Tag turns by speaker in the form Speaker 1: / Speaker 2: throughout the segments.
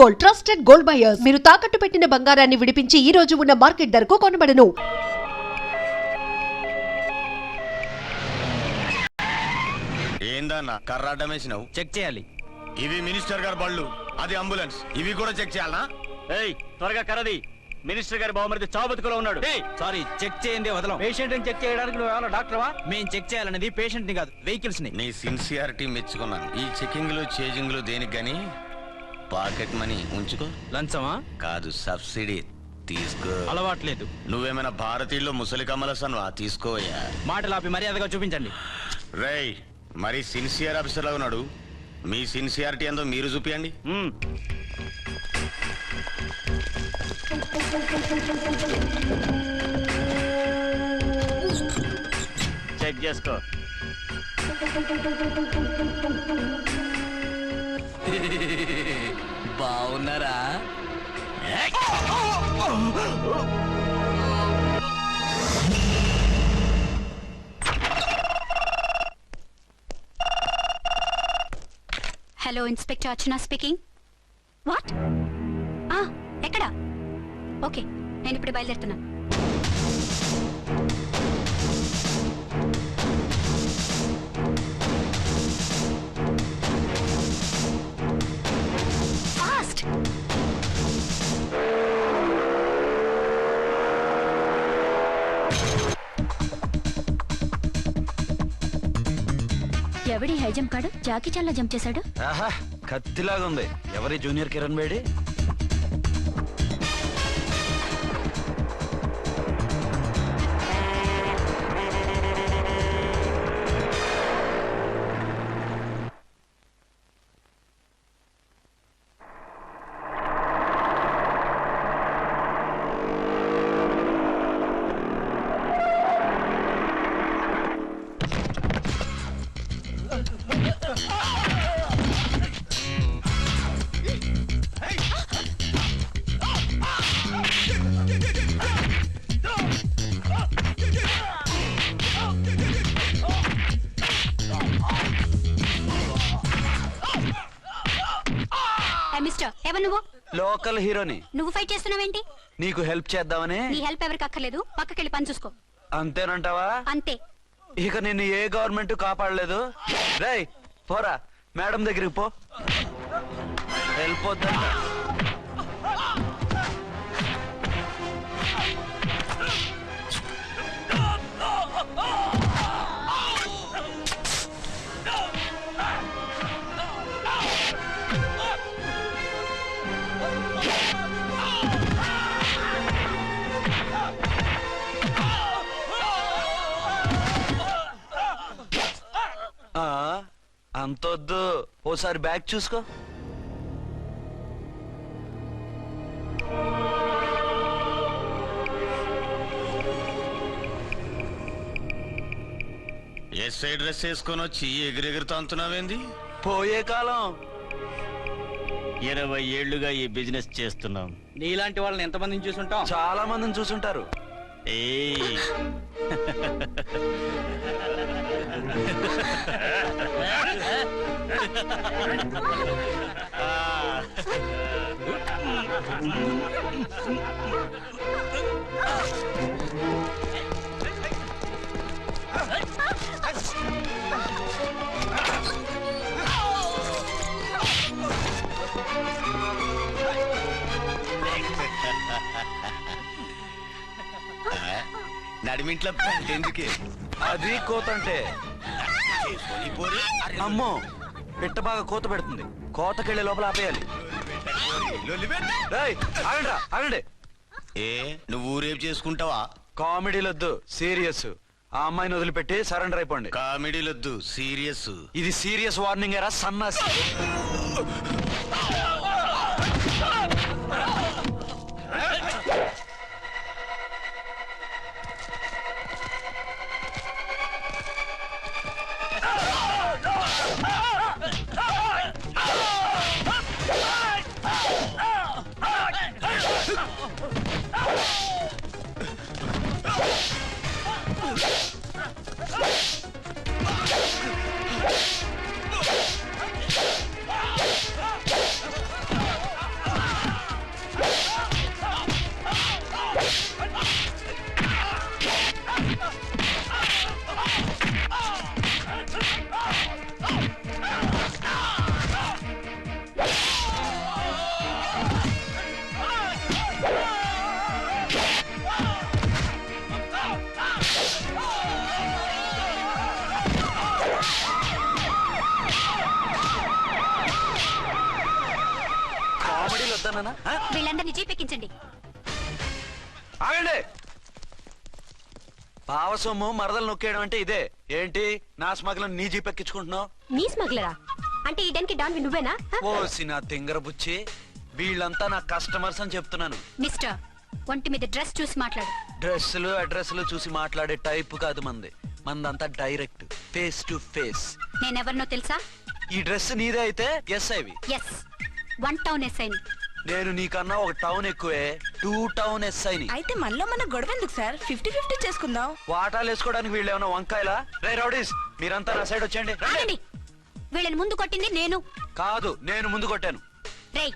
Speaker 1: Gold trusted gold buyers మీరు తాకట్టు పెట్టిన బంగారాన్ని విడిపించి ఈ రోజు ఉన్న మార్కెట్ ధరకు కొనబడను.
Speaker 2: ఏందన్నా? కర్రాటం వేసినావు?
Speaker 3: చెక్ చేయాలి.
Speaker 2: ఇవి మినిస్టర్ గారి బళ్ళు అది అంబులెన్స్. ఇవి కూడా చెక్ చేయాలనా?
Speaker 3: ఏయ్ త్వరగా కరది. మినిస్టర్ గారి బావమరిది చావు బతుకులో ఉన్నాడు సారీ చెక్ చేయండి వదలం. పేషెంట్ని చెక్ చేయడానికి నువ్వు ఏమైనా డాక్టర్వా? మేము చెక్ చేయాలనేది పేషెంట్ని కాదు వెహికల్స్ని నీ
Speaker 2: సిన్సియారిటీ మెచ్చుకున్నాను. ఈ చెకింగ్లో చేజింగ్లో దేనికి గాని పాకెట్ మనీ ఉంచుకో.
Speaker 3: లంచమా?
Speaker 2: కాదు సబ్సిడీ. తీసుకో.
Speaker 3: అలవాట్లేదు
Speaker 2: నువ్వేమైనా భారతీయుల్లో ముసలి కమలసన్వా తీసుకోయా
Speaker 3: మాటలు ఆపి మర్యాదగా చూపించండి.
Speaker 2: రేయ్ మరి సిన్సియర్ ఆఫీసర్ లా ఉన్నాడు. మీ సిన్సియారిటీ ఏందో మీరు చూపియండి.
Speaker 3: చెక్ చేసుకో.
Speaker 2: బాగున్నారా
Speaker 4: hello inspector Archana speaking what ఎక్కడ? ఓకే నేను ఇప్పుడు బయలుదేరుతున్నాను ఎవడి హై జంప్ కాడు? జాకీ చాన్లా జంప్ చేశాడు?
Speaker 5: ఆహా కత్తిలాగా ఉంది ఎవరి జూనియర్ కిరణ్ బేడి?
Speaker 4: మిస్టర్ ఎవరు నువ్వు?
Speaker 5: లోకల్ హీరోని.
Speaker 4: నువ్వు ఫైట్ చేస్తున్నావేంటి?
Speaker 5: నీకు హెల్ప్ చేద్దామని.
Speaker 4: నీ హెల్ప్ ఎవరికి అక్కర్లేదు. పక్కకెళ్ళి పని చూసుకో.
Speaker 5: అంతేనంటావా?
Speaker 4: అంతే.
Speaker 5: ఇక నిన్ను ఏ గవర్నమెంట్ కాపాడలేదు? రేయ్ పోరా. మేడం దగ్గరికి పో. హెల్ప్ అంతొద్దు. ఓసారి బ్యాగ్ చూసుకో.
Speaker 2: ఎస్ఐ డ్రెస్ వేసుకొని వచ్చి ఎగిరెగురుతా అంటున్నావేంది?
Speaker 5: పోయే కాలం.
Speaker 3: ఇరవై ఏళ్ళుగా ఈ బిజినెస్ చేస్తున్నాం. నీలాంటి వాళ్ళని ఎంతమందిని చూసుంటాం?
Speaker 5: చాలా మందిని చూసుంటారు.
Speaker 3: ఏయ్.
Speaker 2: నడిమింట్లో ఎందుకే?
Speaker 5: అది కోతంటే. అమ్మో. పిట్ట బాగా కోత పెడుతుంది. కోతకెళ్ళే లోపల ఆపేయాలి. రేయ్ ఆగండి.
Speaker 2: ఏ నువ్వు ఊరేపు చేసుకుంటావా?
Speaker 5: కామెడీలొద్దు సీరియస్ ఆ అమ్మాయిని వదిలిపెట్టి సరెండర్ అయిపోండి.
Speaker 2: కామెడీలొద్దు సీరియస్
Speaker 5: ఇది సీరియస్ వార్నింగ్ ఎరా సన్నాసి.
Speaker 4: వీళ్ళందరినీ జీపెక్కించండి.
Speaker 5: ఆగండి. పావ సొమ్ము మరదలు నొక్కేయడం అంటే ఇదే. ఏంటి? నా స్మగ్లం నీ జీప్ ఎక్కించుకుంటున్నావు
Speaker 4: నీ స్మగ్లరా? అంటే ఈ డెన్కి డాన్వి నువ్వేనా?
Speaker 5: ఓసి నా తింగర బుచ్చి వీళ్ళంతా నా కస్టమర్స్ అని చెప్తున్నాను.
Speaker 4: మిస్టర్ ఒంటి మీద డ్రెస్ చూసి మాట్లాడు.
Speaker 5: డ్రెస్సులు అడ్రస్లు చూసి మాట్లాడే టైప్ కాదు మంది. మందంతా డైరెక్ట్ ఫేస్ టు ఫేస్.
Speaker 4: నేనెవరినో తెలుసా?
Speaker 5: ఈ డ్రెస్ నీదే అయితే yes IV
Speaker 4: yes one town ఎస్ఐని.
Speaker 5: నేను నీకన్నా ఒక టౌన్ ఎక్కువే. టూ టౌన్ ఎస్ ఐని
Speaker 6: అయితే మనలో మన గొడవ ఎందుకు సార్? ఫిఫ్టీ ఫిఫ్టీ చేసుకుందాం.
Speaker 5: వాటాలు వేసుకోవడానికి వీళ్ళు ఏమైనా వంకాయలా? రే రౌడీస్ మీరంతా నా సైడ్ వచ్చేయండి. రండి.
Speaker 4: ఆగండి. వీళ్ళని ముందు కొట్టింది నేను.
Speaker 5: కాదు నేను ముందు కొట్టాను.
Speaker 4: రేయ్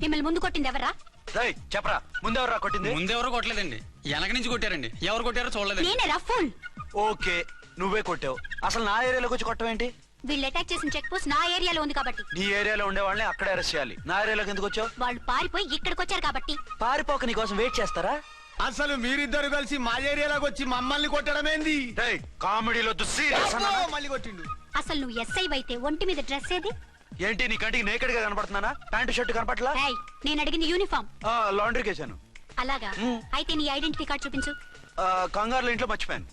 Speaker 4: మిమ్మల్ని ముందు కొట్టింది ఎవరా?
Speaker 5: రై చెప్పరా. ముందెవరా కొట్టింది?
Speaker 3: ముందెవరు కొట్టలేదండి. వెనక నుంచి కొట్టారండి. ఎవరు కొట్టారో చూడలేదండి.
Speaker 4: నేనే రఫూల్
Speaker 5: ఓకే నువ్వే కొట్టావు. అసలు నా ఏరియాలోకి వచ్చి కొట్టవేంటి?
Speaker 4: వీళ్ళు అటాక్ చేసిన చెక్ పోస్ట్ నా ఏరియాలో ఉంది కాబట్టి.
Speaker 5: నీ ఏరియాలో ఉండే వాళ్ళని అక్కడే అరెస్ట్ చేయాలి. నా ఏరియాలోకి ఎందుకు వచ్చావు?
Speaker 4: వాళ్ళు పారిపోయి ఇక్కడికి వచ్చారు కాబట్టి.
Speaker 5: పారిపోక నీ కోసం వెయిట్ చేస్తారా?
Speaker 7: అసలు మీరిద్దరు కలిసి మా ఏరియాలోకి వచ్చి మమ్మల్ని కొట్టడమేంది?
Speaker 5: కామెడీలో సీరియస్
Speaker 7: మళ్ళీ కొట్టిండు.
Speaker 4: అసలు నువ్వు ఎస్ఐ అయితే ఒంటి మీద డ్రెస్ ఏది?
Speaker 5: ఏంటి నీ కంటికి నేకెడ్గా కనపడుతున్నానా? ప్యాంటు షర్ట్ కనపట్లా?
Speaker 4: ఏయ్ నేను అడిగింది యూనిఫామ్
Speaker 5: లాండ్రీకి వేసాను
Speaker 4: అలాగా? అయితే నీ ఐడెంటిటీ కార్డ్ చూపించు.
Speaker 5: ఆ, కంగారులో ఇంట్లో మర్చిపోయాను.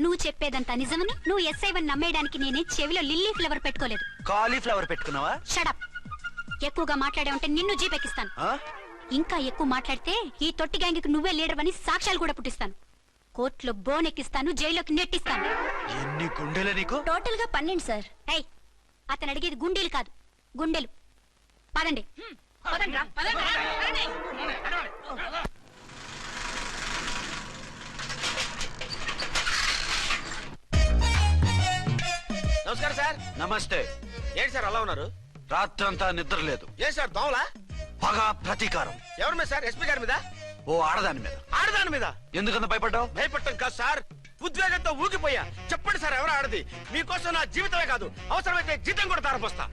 Speaker 4: నువ్వు చెప్పేదంతా నిజమని నువ్వు ఎస్ఐ వని నమ్మేయడానికి నేనే చెవిలో లిల్లీ ఫ్లేవర్ పెట్టుకోలేదు.
Speaker 5: కాలీఫ్లవర్ పెట్టుకున్నావా?
Speaker 4: షడప్ ఎక్కువగా మాట్లాడే ఉంటే నిన్ను జీపెక్కిస్తాను.
Speaker 5: ఆ?
Speaker 4: ఇంకా ఎక్కువ మాట్లాడితే ఈ తొట్టి గ్యాంగ్కి నువ్వే లీడర్ అని సాక్ష్యాలు కూడా పుట్టిస్తాను. కోర్టులో బోన్ ఎక్కిస్తాను జైల్లోకి నెట్టిస్తాను.
Speaker 5: ఎన్ని గుండెలే నీకు?
Speaker 6: టోటల్గా పన్నెండు సార్.
Speaker 4: ఏయ్ అతను అడిగేది గుండెలు కాదు గుండెలు. పదండి.
Speaker 7: సార్.
Speaker 5: నమస్తే.
Speaker 7: ఏంటి సార్ అలా ఉన్నారు?
Speaker 5: రాత్రంతా నిద్ర లేదు.
Speaker 7: ఏ సార్ దోమలా?
Speaker 5: పగ ప్రతీకారం.
Speaker 7: ఎవరి మీద సార్? ఎస్పీ గారి మీద?
Speaker 5: ఓ ఆడదాని మీద.
Speaker 7: ఆడదాని మీద?
Speaker 5: ఎందుకంత భయపడ్డావు?
Speaker 7: భయపడటం కాదు సార్. ఉద్వేగంతో ఊగిపోయా. చెప్పండి సార్ ఎవరు ఆడది? మీకోసం నా జీవితమే కాదు. అవసరమైతే జీతం కూడా తారపోస్తా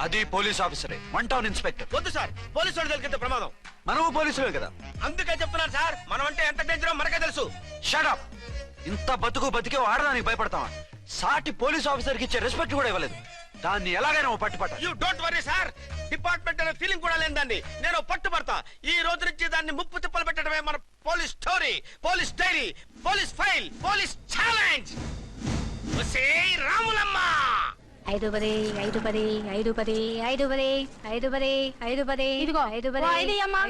Speaker 5: అది పోలీస్ ఆఫీసరే. One town inspector.
Speaker 7: వద్దు సార్ పోలీసు తెలికితే ప్రమాదం.
Speaker 5: మనము పోలీసులే కదా.
Speaker 7: అందుకే చెప్తున్నాను సార్ మనం అంటే ఎంత డేంజరో మనకే తెలుసు.
Speaker 5: షడప్ ఇంత బతుకు బతికే ఆడదానికి భయపడతావా? సాటి పోలీస్ ఆఫీసర్కి ఇచ్చే రెస్పెక్ట్ కూడా ఇవ్వలేదు. దాన్ని ఎలాగైనా ఓ పట్టు పట్టాలి
Speaker 7: you don't worry sir department అనే ఫీలింగ్ కూడా లేని దాన్ని నేను పట్టుబడతా. ఈ రోజు నుంచి దాన్ని ముప్పు తిప్పలు పెట్టడమే మన police story police diary police file police challenge. Ramulamma.
Speaker 4: ఐదు పది ఐదు పది ఐదు పది ఐదు పది ఐదు పది ఐదు పది ఇదిగో ఐదు పది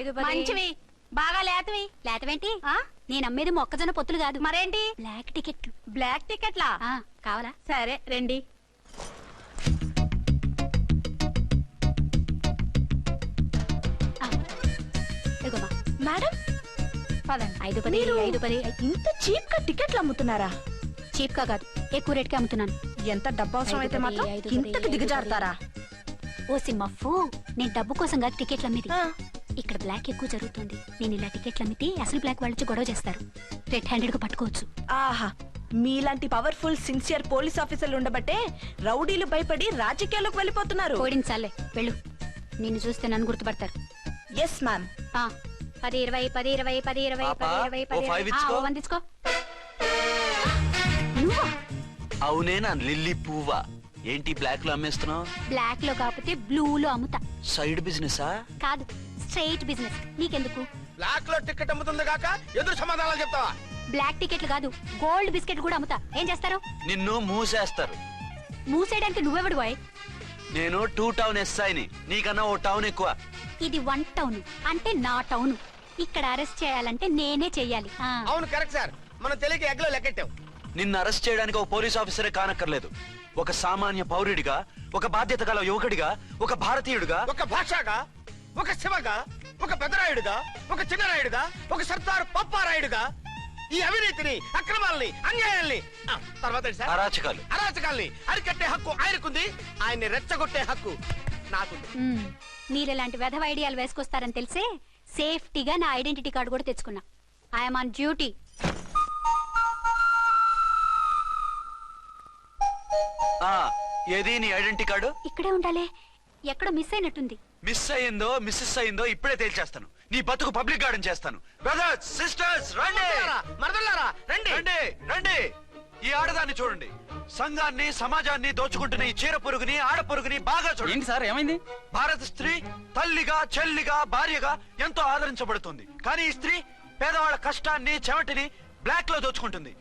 Speaker 4: ఐదు పది.
Speaker 6: మంచివి. బాగా లేతవి.
Speaker 4: లేతవేంటి? నేను అమ్మేది మొక్కజొన్న పొత్తులు కాదు.
Speaker 6: మరేంటి?
Speaker 4: బ్లాక్ టికెట్లు.
Speaker 6: బ్లాక్ టికెట్లా?
Speaker 4: కావాలా?
Speaker 6: సరే రండి. మేడం?
Speaker 4: ఐదు పది ఐదు పది.
Speaker 6: ఇంత చీప్గా టికెట్లు అమ్ముతున్నారా?
Speaker 4: చీప్గా కాదు. ఎక్కువ అమ్ముతున్నాను.
Speaker 6: ఎంత డబ్బు అవసరం అయితే మాత్రం ఇంతకు దిగజారుతారా?
Speaker 4: ఓ సిమ్మఫు నేను డబ్బు కోసం కాదు టికెట్లు అమ్మేది. ఇక్కడ బ్లాక్ ఎక్కువ జరుగుతుంది. నేను ఇలా టికెట్లు అమ్మితే అసలు బ్లాక్ వాళ్ళు వచ్చి గొడవ చేస్తారు. రెడ్ హ్యాండెడ్గా పట్టుకోవచ్చు.
Speaker 6: ఆహా మీలాంటి పవర్ఫుల్ సిన్సియర్ పోలీస్ ఆఫీసర్లు ఉండబట్టే రౌడీలు భయపడి రాజకీయాల్లోకి వెళ్ళిపోతున్నారు.
Speaker 4: ఓడించాలే వెళ్ళు. నిన్ను చూస్తే నన్ను గుర్తుపడతారు.
Speaker 6: ఎస్ మ్యామ్
Speaker 4: ఆ, పది ఇరవై పది ఇరవై పది ఇరవై
Speaker 5: పాపా,
Speaker 4: పది ఇరవై
Speaker 5: ఓ
Speaker 4: పది
Speaker 5: five
Speaker 4: ఇరవై. ఆ,
Speaker 5: ఇచ్చుకో.
Speaker 4: ఓ వంద ఇచ్చుకో నువ్వా?
Speaker 5: అవునే నా లిల్లీ పువ్వా. ఏంటి బ్లాక్లో అమ్మేస్తున్నావు?
Speaker 4: బ్లాక్లో కాకపోతే బ్లూ లో అమ్ముతా.
Speaker 5: సైడ్ బిజినెసా
Speaker 4: కాదు. Straight business. నీకెందుకు?
Speaker 7: బ్లాక్లో టికెట్ అమ్ముతుంది కాక ఎదురు సమాధానాలు చెప్తావా?
Speaker 4: బ్లాక్ టికెట్లు కాదు గోల్డ్ బిస్కెట్ కూడా అమ్ముతా. ఏం చేస్తారు?
Speaker 5: నిన్ను మూసేస్తారు.
Speaker 4: మూసేయడానికి నువ్వెవడు బాయ్?
Speaker 5: నేను టూ టౌన్ ఎస్ఐని. నీకన్నా ఓ టౌన్ ఎక్కువ.
Speaker 4: ఇది వన్ టౌన్ అంటే నా టౌన్. ఇక్కడ అరెస్ట్ చేయాలంటే నేనే చెయ్యాలి ఆ.
Speaker 7: అవును కరెక్ట్ సార్. మనం తెలియక ఎగ్లో లెక్కెట్టాం
Speaker 5: నిన్ను అరెస్ట్ చేయడానికి ఒక పోలీస్ ఆఫీసరే కానక్కర్లేదు. ఒక సామాన్య పౌరుడిగా ఒక బాధ్యత గల యువకుడిగా ఒక భారతీయుడిగా
Speaker 7: ఒక భాషగా ఒక శివగా ఒక పెద్దరాయుడుగా ఒక చిన్నరాయుడుగా ఒక సర్దార్ పప్పారాయుడుగా ఈ అవినీతిని అక్రమాలని అన్యాయాల్ని ఆ, తర్వాత ఏంటి సార్?
Speaker 5: అరాచకాలు.
Speaker 7: అరాచకాల్ని అరికట్టే హక్కు ఆయనకుంది. ఆయన్ని రెచ్చగొట్టే హక్కు నాకుంది.
Speaker 4: మ్మ్. మీరు ఇలాంటి వెధవ ఐడియాలు వేసుకొస్తారని తెలిసే సేఫ్టీగా నా ఐడెంటిటీ కార్డు కూడా తెచ్చుకున్నా. ఐఎమ్ ఆన్ డ్యూటీ
Speaker 5: ఆ ఏది నీ ఐడెంటిటీ కార్డు?
Speaker 4: ఇక్కడే ఉండాలి. ఎక్కడో మిస్ అయినట్టుంది.
Speaker 5: మిస్ అయిందో మిస్సెస్ అయిందో ఇప్పుడే తేల్చేస్తాను. నీ బతుకు పబ్లిక్ గార్డెన్ చేస్తాను. బ్రదర్స్ సిస్టర్స్ రండి!
Speaker 7: మరదల్లారా, రండి!
Speaker 5: రండి రండి! ఈ ఆడదాన్ని చూడండి. సంఘాన్ని సమాజాన్ని దోచుకుంటున్న ఈ చీర పురుగుని ఆడ పురుగుని బాగా చూడండి.
Speaker 3: ఏంటి సార్ ఏమైంది?
Speaker 5: భారత స్త్రీ తల్లిగా చెల్లిగా భార్యగా ఎంతో ఆదరించబడుతుంది. కానీ ఈ స్త్రీ పేదవాళ్ళ కష్టాన్ని చెమటిని బ్లాక్లో దోచుకుంటుంది.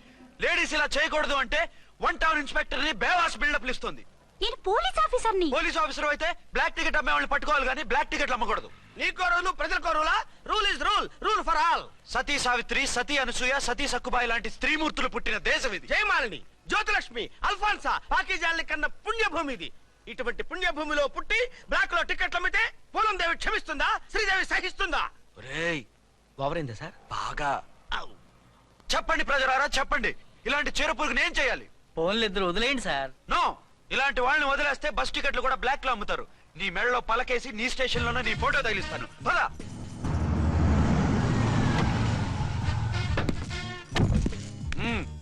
Speaker 5: లేడీస్ ఇలా చేయకూడదు అంటే వన్ టౌన్ ఇన్స్పెక్టర్ని బేవాస్ బిల్డప్ ఇస్తుంది
Speaker 4: నేను పోలీస్ ఆఫీసర్ని.
Speaker 5: పోలీస్ ఆఫీసర్ అయితే బ్లాక్ టికెట్ అమ్మే వాళ్ళని పట్టుకోవాలి కానీ బ్లాక్ టికెట్లు అమ్మకూడదు.
Speaker 7: నీకో రూలు ప్రజలకో రూలా rule is rule. Rule for all.
Speaker 5: సతీ సావిత్రి సతీ అనసూయ సతీ సక్కుబాయి లాంటి స్త్రీమూర్తులు పుట్టిన దేశం ఇది.
Speaker 7: జయమాలిని జ్యోతిలక్ష్మి అల్ఫాన్సా పాకిజాల్ని కన్న పుణ్యభూమి ఇది. ఇటువంటి పుణ్యభూమిలో పుట్టి బ్లాక్లో టికెట్లు అమ్మితే పూలం దేవి క్షమిస్తుందా? శ్రీదేవి సహిస్తుందా?
Speaker 5: ఒరేయ్
Speaker 7: ఓవరైందా సార్?
Speaker 5: బాగా. చెప్పండి ప్రజలారా చెప్పండి. ఇలాంటి చీర పురుగుని ఏం చేయాలి.
Speaker 3: ఫోన్లు ఇద్దరు వదిలేయండి సార్.
Speaker 5: నో. ఇలాంటి వాళ్ళని వదిలేస్తే బస్ టికెట్లు కూడా బ్లాక్లో అమ్ముతారు. నీ మెడలో పలకేసి నీ స్టేషన్లోనే నీ ఫోటో తగిలిస్తాను. పద.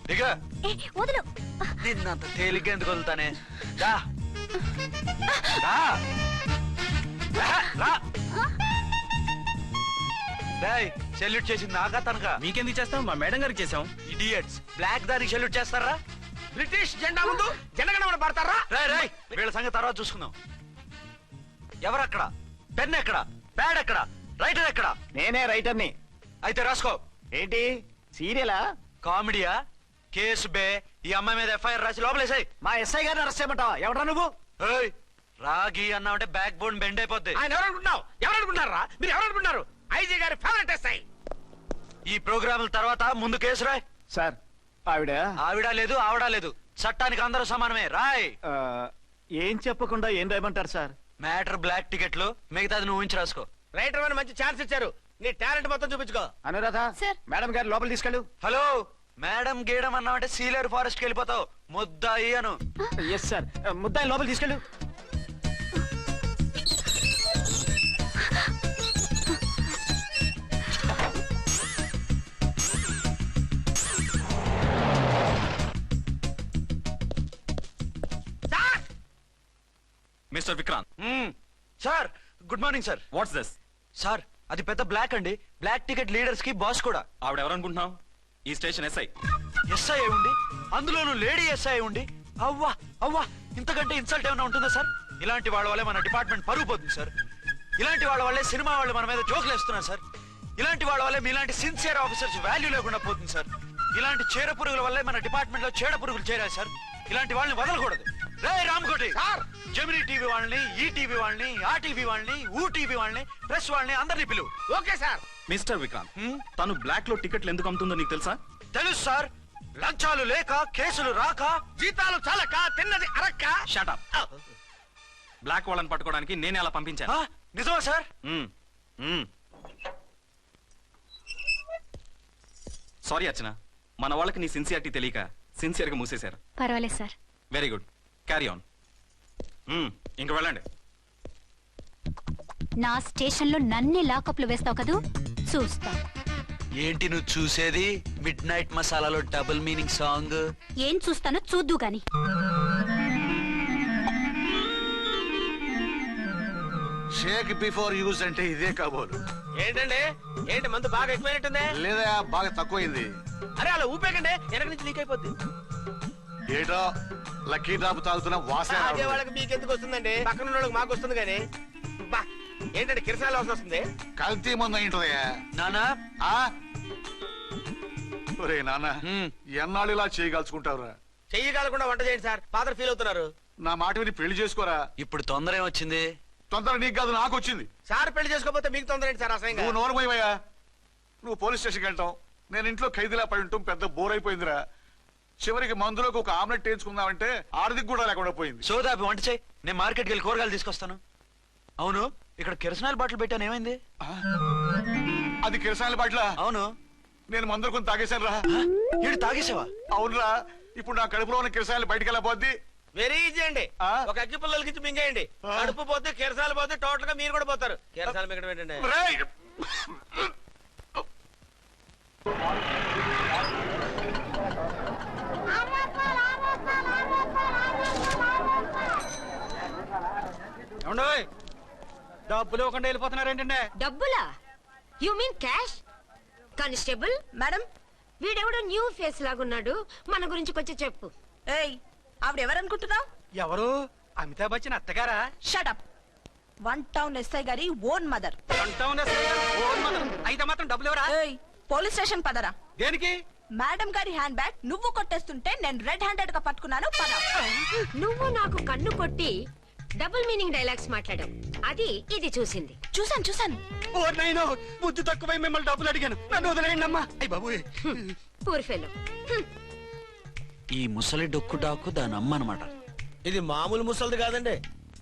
Speaker 5: దిగ.
Speaker 4: ఏ వదులు.
Speaker 5: నిన్నంత తేలిగ్గా ఎందుకు వదులుతానే? రా. రా రా, రా రేయ్, సెల్యూట్ చేసింది నాకా తనకా.
Speaker 3: మీకెందుకు చేస్తాం? మా మేడం గారికి చేసాం
Speaker 5: ఇడియట్స్ బ్లాక్ దానికి సెల్యూట్ చేస్తారా?
Speaker 7: బ్రిటిష్ జెండా ముందు జనగణమన పడతారా
Speaker 5: రాయ్ రాయ్ వీళ్ళ సంగతి తర్వాత చూసుకుందాం. ఎవరక్కడ? పెన్ ఎక్కడ? ప్యాడ్ ఎక్కడ? రైటర్ ఎక్కడ?
Speaker 3: నేనే రైటర్ని.
Speaker 5: అయితే రాసుకో.
Speaker 3: ఏంటి? సీరియలా?
Speaker 5: కామెడీయా? కేసు బే ఈ అమ్మాయి మీద ఎఫ్ఐఆర్ రాసి లోపలేసాయి.
Speaker 3: మా ఎస్ఐ గారిని అరెస్ట్ చేయమంటావా? ఎవడా నువ్వు?
Speaker 5: ఏయ్ రాగి అన్నావంటే బ్యాక్ బోన్ బెండ్ అయిపోద్ది.
Speaker 7: ఆయన ఎవరనుకుంటున్నావు ఎవరనుకుంటున్నారా మీరు ఎవరనుకుంటున్నారు ఐజీ గారి ఫేవరెట్ ఎస్ఐ.
Speaker 5: ఈ ప్రోగ్రాముల తర్వాత ముందు కేసు రాయ్.
Speaker 8: సార్ ఆవిడ?
Speaker 5: ఆవిడ లేదు ఆవిడ లేదు. చట్టానికి అందరూ సమానమే. రాయ్.
Speaker 8: ఆ, ఏం చెప్పకుండా ఏం రాయమంటారు సార్?
Speaker 5: మ్యాటర్ బ్లాక్ టికెట్లు మిగతాది నువ్వు ఉంచి రాసుకో.
Speaker 7: రైటర్ అని మంచి ఛాన్స్ ఇచ్చారు. నీ టాలెంట్ మొత్తం చూపించుకో.
Speaker 8: అనురాధ
Speaker 4: సార్.
Speaker 8: మేడం గారు లోపల తీసుకెళ్ళు.
Speaker 5: హలో మేడం గీయడం అన్నావంటే సీలేరు ఫారెస్ట్కి వెళ్ళిపోతావు. ముద్దాయి అను.
Speaker 8: ఎస్ సార్ ముద్దాయి లోపల తీసుకెళ్ళు.
Speaker 3: Mister Vikrant.
Speaker 5: Sir good morning sir.
Speaker 3: What's this?
Speaker 5: Sir అది పెద్ద బ్లాక్ అండి. బ్లాక్ టికెట్ లీడర్స్కి బాస్ కూడా.
Speaker 3: ఆవిడ ఎవరనుకుంటున్నావు ఈ స్టేషన్ ఎస్ఐ
Speaker 5: ఎస్ఐ ఉండి? అందులోనూ లేడీ ఎస్ఐ ఉండి? అవ్వా అవ్వా ఇంతకంటే ఇన్సల్ట్ ఏమైనా ఉంటుందా సార్? ఇలాంటి వాళ్ళ వల్లే మన డిపార్ట్మెంట్ పరుగు పోతుంది సార్. ఇలాంటి వాళ్ళ వల్లే సినిమా వాళ్ళు మన మీద జోకులు వేస్తున్నారు సార్. ఇలాంటి వాళ్ళ వల్లే మీలాంటి సిన్సియర్ ఆఫీసర్స్ వాల్యూ లేకుండా పోతుంది సార్. ఇలాంటి చీడ పురుగుల వల్లే మన డిపార్ట్మెంట్లో చీడ పురుగులు చేరాయి సార్. ఇలాంటి వాళ్ళని వదలకూడదు. రామ్కోటి.
Speaker 7: సార్!
Speaker 5: జమినీ టీవీ వాళ్ళని ఈ టీవీ వాళ్ళని ఆ టీవీ వాళ్ళని ఊ టీవీ వాళ్ళని ప్రెస్ వాళ్ళని అందరినీ పిలువు
Speaker 7: ఓకే సార్.
Speaker 3: మిస్టర్ విక్రాంత్? తను బ్లాక్లో టికెట్లు ఎందుకు అమ్ముతుందో నీకు తెలుసా?
Speaker 5: తెలుసు సార్. లంచాలు లేక కేసులు రాక.
Speaker 7: జీతాలు చాలక తిన్నది అరక్క.
Speaker 3: షాటప్ బ్లాక్ వాళ్ళని పట్టుకోవడానికి నేనే అలా పంపించాను.
Speaker 5: నిజమా సార్?
Speaker 3: సారీ అర్చన మన వాళ్ళకి నీ సిన్సియారిటీ తెలియక సిన్సియర్గా మూసేశారు.
Speaker 4: పర్వాలేదు sir.
Speaker 3: Very good carry on ఇంక వెళ్ళండి.
Speaker 4: నా స్టేషన్లో నన్నే లాకప్లో వేస్తావు కదూ? చూస్తా.
Speaker 5: ఏంటి నువ్వు చూసేది? మిడ్ నైట్ మసాలాలో డబుల్ మీనింగ్ సాంగ్
Speaker 4: ఏం చూస్తానో చూద్దు గాని.
Speaker 9: షేక్ బిఫోర్ యూజ్ అంటే ఇదే కాబోలు.
Speaker 7: ఏంటండి? ఏంటి మందు బాగా ఎక్కువైనట్టుంది?
Speaker 9: లేదా బాగా తక్కువైంది.
Speaker 7: అరే అలా ఊపేకండి. వెనక నుంచి లీక్ అయిపోద్ది.
Speaker 9: ఏటో? లక్కీ డ్రాప్ తాగుతున్న వాసన.
Speaker 7: వాళ్ళకి మీకు ఎందుకు వస్తుందండి? పక్కన ఉన్న వాళ్ళకి మాకు వస్తుంది కానీ. బా ఏంటంటే కిరసాల అవసరం వస్తుంది?
Speaker 9: కల్తీ మందు అయింటదయ్యా
Speaker 5: నానా?
Speaker 9: ఆ? ఒరే నాన్న
Speaker 5: హ్మ్.
Speaker 9: ఎన్నాళ్ళు ఇలా చేయగలుచుకుంటావురా
Speaker 7: చెయ్యి కాలకుండా వంట చేయండి సార్. ఫాదర్ ఫీల్ అవుతున్నారు.
Speaker 9: నా మాట విని పెళ్ళి చేసుకోరా?
Speaker 5: ఇప్పుడు తొందర ఏమొచ్చింది?
Speaker 9: తొందర నీకు కాదు నాకు వచ్చింది.
Speaker 7: సార్ పెళ్ళి చేసుకోకపోతే మీకు తొందర ఏంటి సార్? అసహ్యంగా.
Speaker 9: నువ్వు నోరమయ్యా నువ్వు పోలీస్ స్టేషన్కి వెళ్తావు. నేను ఇంట్లో ఖైదీలా పడి ఉంటాం పెద్ద బోర్ అయిపోయిందిరా. చివరికి మందులోకి ఒక ఆమ్లెట్ వేయించుకుందామంటే ఆర్థిక కూడా లేకుండా పోయింది.
Speaker 5: సోదాపి వంట చేయి. నేను మార్కెట్కి వెళ్ళి కూరగాయలు తీసుకొస్తాను. అవును ఇక్కడ కిరసనాయిల్ బాటిల్ పెట్టాను ఏమైంది?
Speaker 9: అది కిరసాల పట్ల
Speaker 5: అవును.
Speaker 9: నేను మందులు కొని తాగేశాను రా.
Speaker 5: ఇడు తాగేసావా
Speaker 9: అవునురా ఇప్పుడు నా కడుపులో ఉన్న కిరసాయలు బయటికి వెళ్ళబోద్ది
Speaker 7: వెరీ ఈజీ అండి? ఒక అగ్గి పుల్లలకి మింగేయండి. కడుపు పోతే కిరసాలు పోతే టోటల్గా మీరు కూడా పోతారు. కిరసాలు మింగడం ఏంటండి?
Speaker 3: డబ్బులు ఇవ్వకుండా వెళ్ళిపోతున్నారు ఏంటంటే
Speaker 10: డబ్బులా? You mean cash constable
Speaker 6: madam
Speaker 10: వీడెవడో న్యూ ఫేస్ లాగున్నాడు. మన గురించి కొంచెం చెప్పు.
Speaker 6: ఏయ్ ఆవిడ ఎవరనుకుంటున్నావు
Speaker 7: ఎవరు? Amitabh Bachchan అత్తగారా?
Speaker 6: Shut up one town SI గారి ఓన్ మదర్
Speaker 7: అయితే మాత్రం డబ్బులు ఎవరా
Speaker 6: ఏయ్ పోలీస్ స్టేషన్ పదరా.
Speaker 7: దేనికి?
Speaker 6: మేడం గారి హ్యాండ్ బ్యాగ్ నువ్వు కొట్టేస్తుంటే నేను రెడ్ హ్యాండెడ్గా పట్టుకున్నాను పద.
Speaker 10: నువ్వు నాకు కన్ను కొట్టి డబుల్ మీనింగ్ డైలాగ్స్ మాట్లాడావు అది ఇది చూసింది.
Speaker 6: చూసాను చూసాను
Speaker 7: ఓ నైనో బుద్ధి తక్కువై మిమ్మల్ని డబ్బులు అడిగాను. నన్ను వదిలేయండి అమ్మా అయ్యి బాబు
Speaker 10: పూర్ ఫెలో
Speaker 5: ఈ ముసలి డొక్కు డాకు దాని అమ్మ అనమాట
Speaker 7: ఇది మామూలు ముసలిది కాదండి.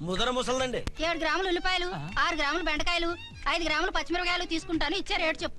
Speaker 7: ముదర ముసలిదండి.
Speaker 4: ఏడు గ్రాములు ఉల్లిపాయలు ఆరు గ్రాములు బెండకాయలు ఐదు గ్రాములు పచ్చిమిరపకాయలు తీసుకుంటాను. ఇచ్చే రేటు చెప్పు.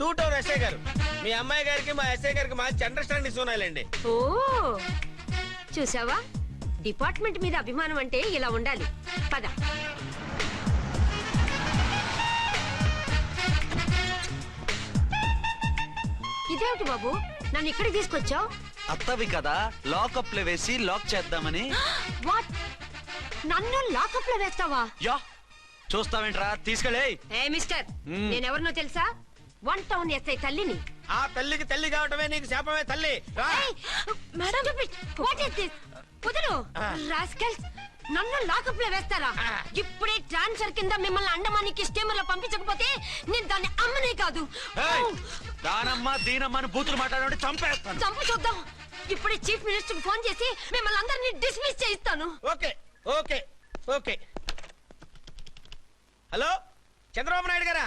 Speaker 7: టూ టౌన్ ఎస్ఐ గారు. మీ అమ్మాయి గారికి మా ఎస్ఐ గారికి మంచి అండర్స్టాండింగ్ ఉన్నాయిలేండి.
Speaker 10: ఓ చూసావా? డిపార్ట్మెంట్ మీద అభిమానం అంటే ఇలా ఉండాలి. పద. ఇదేమిటి బాబు? నన్ను ఇక్కడికి తీసుకొచ్చావు?
Speaker 5: అత్తవి కదా లాకప్లో వేసి లాక్ చేద్దామని.
Speaker 10: వాట్? నన్ను లాకప్లో వేస్తావా?
Speaker 5: యా చూస్తావేంట్రా? తీసుకెళ్ళే
Speaker 10: ఏ మిస్టర్. నేనెవరినో తెలుసా? వన్ టౌన్ ఎస్ఐ తల్లిని.
Speaker 7: ఆ తల్లికి తల్లి కావటమే నీకు శాపమే తల్లి. రా.
Speaker 10: మేడం వాట్ ఇస్ దిస్ వదులు. రాస్కల్స్ నన్ను లాకప్లో వేస్తారా ఇప్పుడే ట్రాన్స్ఫర్ కింద మిమ్మల్ని అండమానికి స్టీమర్లో పంపించకపోతే నేను దాన్ని అమ్మనే కాదు.
Speaker 5: ఏయ్, దానమ్మ దీనమ్మ అని బూతులు మాట్లాడే చంపేస్తాను.
Speaker 10: చంపు చూద్దాం. ఇప్పుడే చీఫ్ మినిస్టర్ ఫోన్ చేసి మిమ్మల్ని అందరినీ డిస్మిస్ చేయిస్తాను.
Speaker 7: Okay okay okay. Hello Chandrababu Naidu గారా?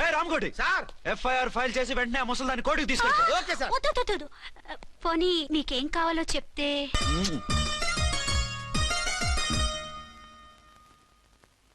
Speaker 5: ఏ రామ్కోటి.
Speaker 7: సార్.
Speaker 5: ఎఫ్ఐఆర్ ఫైల్ చేసి వెంటనే ఆ ముసలిదాన్ని కోటికి తీసుకెళ్ళి.
Speaker 7: Okay sir.
Speaker 4: వద్దు, వద్దు, వద్దు. పోనీ మీకేం కావాలో చెప్తే.